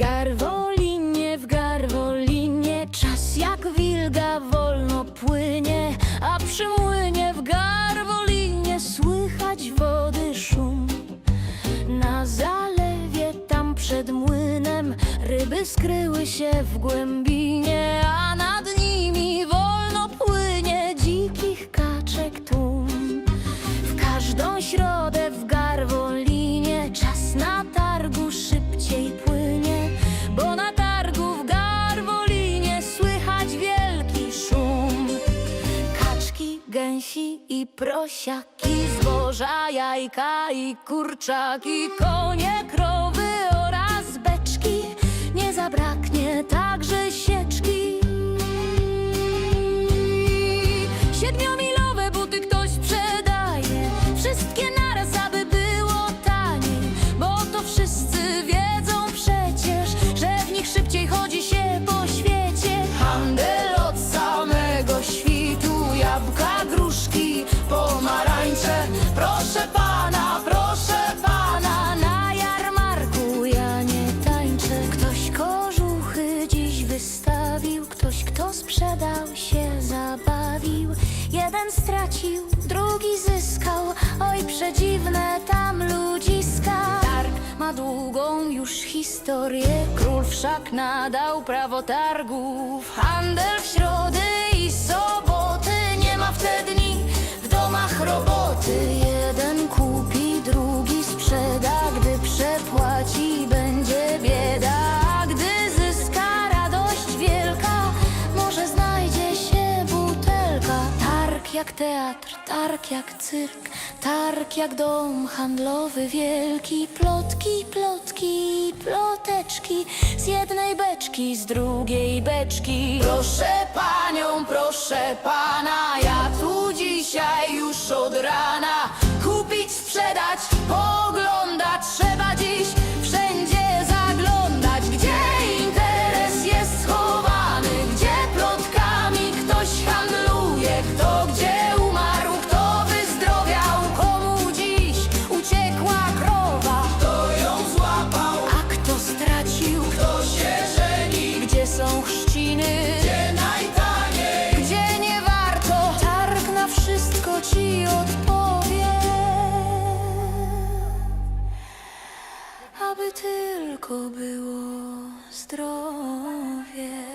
garwolinie, w garwolinie. Czas jak wilga wolno płynie A przy młynie w garwolinie. Słychać wody szum Na zalewie tam przed młynem. Ryby skryły się w głębinie A nad nimi wolno płynie. Dzikich kaczek tłum W każdą środę w garwolinie. Czas na targu szybko i prosiaki, zboża, jajka i kurczaki, konie, krowy oraz beczki. Nie zabraknie także sieczki. Proszę pana, proszę pana, na jarmarku ja nie tańczę. Ktoś kożuchy dziś wystawił, ktoś kto sprzedał się zabawił. Jeden stracił, drugi zyskał, oj przedziwne tam ludziska. Targ ma długą już historię, król wszak nadał prawo targów. Jak teatr, targ jak cyrk, targ jak dom handlowy wielki. Plotki, plotki, ploteczki, z jednej beczki, z drugiej beczki. Proszę panią, proszę pana, ja tu dzisiaj już od rana. Gdzie najtaniej, gdzie nie warto? Targ na wszystko ci odpowie. Aby tylko było zdrowie.